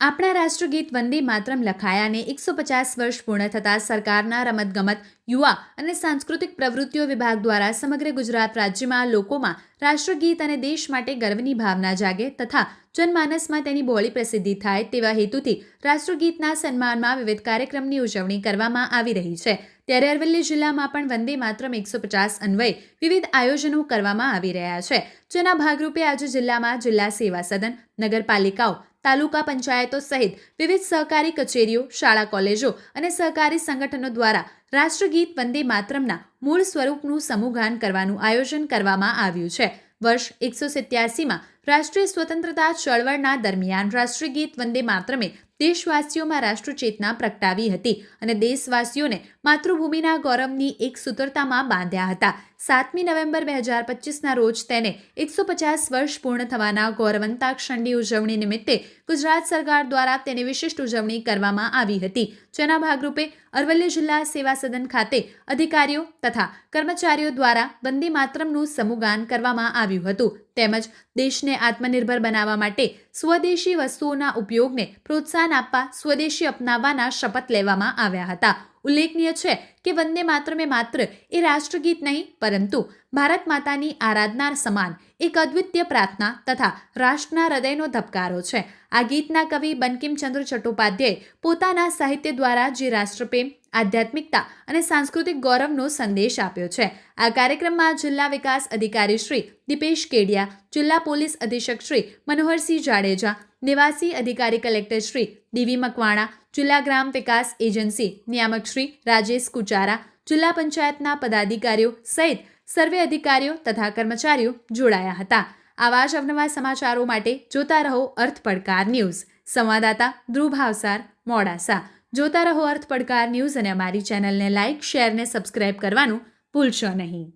આપણા રાષ્ટ્રગીત વંદે માતરમ લખાયાને એકસો પચાસ વર્ષ પૂર્ણ થતાં સરકારના રમતગમત, યુવા અને સાંસ્કૃતિક પ્રવૃત્તિઓ વિભાગ દ્વારા સમગ્ર ગુજરાત રાજ્યમાં લોકોમાં રાષ્ટ્રગીત અને દેશ માટે ગર્વની ભાવના જાગે તથા જનમાનસમાં તેની બોળી પ્રસિદ્ધિ થાય તેવા હેતુથી રાષ્ટ્રગીતના સન્માનમાં વિવિધ કાર્યક્રમની ઉજવણી કરવામાં આવી રહી છે. ત્યારે અરવલ્લી જિલ્લામાં પણ વંદે માતરમ એકસો પચાસ અન્વયે વિવિધ આયોજનો કરવામાં આવી રહ્યા છે. જેના ભાગરૂપે આજે જિલ્લામાં જિલ્લા સેવા સદન, નગરપાલિકાઓ તાલુકા પંચાયતો સહિત વિવિધ સહકારી કચેરીઓ, શાળા કોલેજો અને સહકારી સંગઠનો દ્વારા રાષ્ટ્રગીત વંદે માતરમના મૂળ સ્વરૂપનું સમૂહગાન કરવાનું આયોજન કરવામાં આવ્યું છે. વર્ષ એકસો સિત્યાસીમાં રાષ્ટ્રીય સ્વતંત્રતા ચળવળના દરમિયાન રાષ્ટ્રીય ગીત વંદે માતરમે દેશવાસીઓમાં રાષ્ટ્રચેતના પ્રગટાવી હતી અને દેશવાસીઓને માતૃભૂમિના ગૌરવની એક સૂત્રતામાં બાંધ્યા હતા. સાતમી નવેમ્બર બે હજાર પચીસના રોજ તેને એકસો પચાસ વર્ષ પૂર્ણ થવાના ગૌરવંતાક્ષણની ઉજવણી નિમિત્તે ગુજરાત સરકાર દ્વારા તેની વિશિષ્ટ ઉજવણી કરવામાં આવી હતી. જેના ભાગરૂપે અરવલ્લી જિલ્લા સેવા સદન ખાતે અધિકારીઓ તથા કર્મચારીઓ દ્વારા વંદે માતરમનું સમુગાન કરવામાં આવ્યું હતું. તેમજ દેશને આત્મનિર્ભર બનાવવા માટે સ્વદેશી વસ્તુઓના ઉપયોગને પ્રોત્સાહન આપવા, સ્વદેશી અપનાવવાના શપથ લેવામાં આવ્યા હતા. ઉલ્લેખનીય છે કે વંદે મેં માત્ર એ રાષ્ટ્રગીત નહીં, પરંતુ ભારત માતાની આરાધના સમાન એક અદ્વિતીય પ્રાર્થના તથા રાષ્ટ્રના હૃદયનો ધબકારો છે. આ ગીતના કવિ બંકિમચંદ્ર ચટ્ટોપાધ્યાય પોતાના સાહિત્ય દ્વારા જે રાષ્ટ્રપ્રેમ, આધ્યાત્મિકતા અને સાંસ્કૃતિક ગૌરવનો સંદેશ આપ્યો છે. આ કાર્યક્રમમાં જિલ્લા વિકાસ અધિકારી શ્રી દીપેશ કેડિયા, જિલ્લા પોલીસ અધિક્ષક શ્રી મનોહરસિંહ જાડેજા, નિવાસી અધિકારી કલેક્ટર શ્રી ડીવી મકવાણા જિલ્લા ગ્રામ વિકાસ એજન્સી, નિયામક શ્રી રાજેશ કુચારા જિલ્લા પંચાયતના પદાધિકારીઓ સહિત સર્વે અધિકારીઓ તથા કર્મચારીઓ જોડાયા હતા. આવા જ અવનવા સમાચારો માટે જોતા રહો અર્થ પડકાર ન્યૂઝ. સંવાદદાતા ધ્રુવ ભાવસાર, મોડાસા. જોતા રહો અર્થ પડકાર ન્યૂઝ અને અમારી ચેનલને લાઇક, શેર ને સબસ્ક્રાઇબ કરવાનું ભૂલશો નહીં.